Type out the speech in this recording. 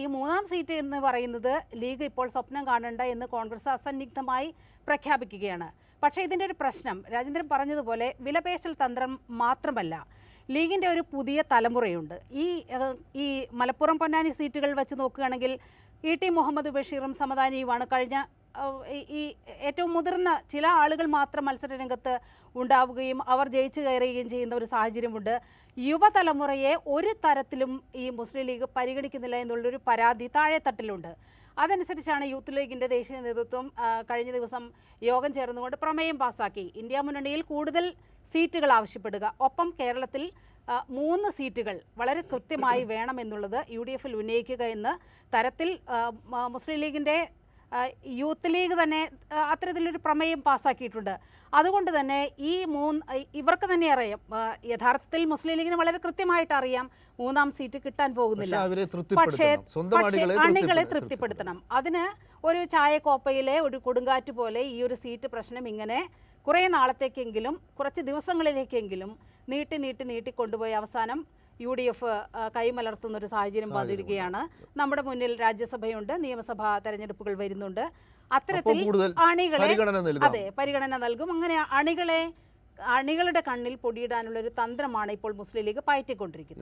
ഈ മൂന്നാം സീറ്റ് എന്ന് പറയുന്നത് ലീഗ് ഇപ്പോൾ സ്വപ്നം കാണണ്ട എന്ന് കോൺഗ്രസ് അസന്നിഗ്ധമായി പ്രഖ്യാപിക്കുകയാണ്. പക്ഷേ ഇതിന്റെ ഒരു പ്രശ്നം രാജേന്ദ്രൻ പറഞ്ഞതുപോലെ വിലപേശൽ തന്ത്രം മാത്രമല്ല ലീഗിന്റെ ഒരു പുതിയ തലമുറയുണ്ട്. ഈ ഈ മലപ്പുറം പൊന്നാനി സീറ്റുകൾ വെച്ച് നോക്കുകയാണെങ്കിൽ ഇ ടി മുഹമ്മദ് ബഷീറും സമദാനിയുമാണ് കഴിഞ്ഞ ഈ- ഏറ്റവും മുതിർന്ന ചില ആളുകൾ മാത്രം മത്സര രംഗത്ത് ഉണ്ടാവുകയും അവർ ജയിച്ചു കയറുകയും ചെയ്യുന്ന ഒരു സാഹചര്യമുണ്ട്. യുവതലമുറയെ ഒരു തരത്തിലും ഈ മുസ്ലിം ലീഗ് പരിഗണിക്കുന്നില്ല എന്നുള്ളൊരു പരാതി താഴെത്തട്ടിലുണ്ട്. അതനുസരിച്ചാണ് യൂത്ത് ലീഗിന്റെ ദേശീയ നേതൃത്വം കഴിഞ്ഞ ദിവസം യോഗം ചേർന്നുകൊണ്ട് പ്രമേയം പാസാക്കി. ഇന്ത്യ മുന്നണിയിൽ കൂടുതൽ സീറ്റുകൾ ആവശ്യപ്പെടുക. ഒപ്പം കേരളത്തിൽ മൂന്ന് സീറ്റുകൾ വളരെ കൃത്യമായി വേണമെന്നുള്ളത് യു ഡി എഫിൽ ഉന്നയിക്കുക എന്ന് തരത്തിൽ മുസ്ലിം ലീഗിന്റെ ആ, യൂത്ത് ലീഗ് തന്നെ അത്തരത്തിലൊരു പ്രമേയം പാസ്സാക്കിയിട്ടുണ്ട് അതുകൊണ്ട് തന്നെ ഈ മൂന്ന് ഇവർക്ക് തന്നെ അറിയാം. യഥാർത്ഥത്തിൽ മുസ്ലിം ലീഗിന് വളരെ കൃത്യമായിട്ട് അറിയാം. മൂന്നാം സീറ്റ് കിട്ടാൻ പോകുന്നില്ല. പക്ഷേ പക്ഷേ അണികളെ. തൃപ്തിപ്പെടുത്തണം. അതിന് ഒരു ചായക്കോപ്പയിലെ ഒരു കൊടുങ്കാറ്റ് പോലെ ഈ ഒരു സീറ്റ് പ്രശ്നം ഇങ്ങനെ കുറേ നാളത്തേക്കെങ്കിലും കുറച്ച് ദിവസങ്ങളിലേക്കെങ്കിലും നീട്ടി നീട്ടി നീട്ടി കൊണ്ടുപോയി അവസാനം യു ഡി എഫ് കൈമലർത്തുന്ന ഒരു സാഹചര്യം വന്നിരിക്കുകയാണ്. നമ്മുടെ മുന്നിൽ രാജ്യസഭയുണ്ട് നിയമസഭാ തെരഞ്ഞെടുപ്പുകൾ വരുന്നുണ്ട്. അത്തരത്തിൽ അണികളെ അതെ പരിഗണന നൽകും. അങ്ങനെ അണികളെ അണികളുടെ കണ്ണിൽ പൊടിയിടാനുള്ള ഒരു തന്ത്രമാണ് ഇപ്പോൾ മുസ്ലിം ലീഗ് പയറ്റിക്കൊണ്ടിരിക്കുന്നത്.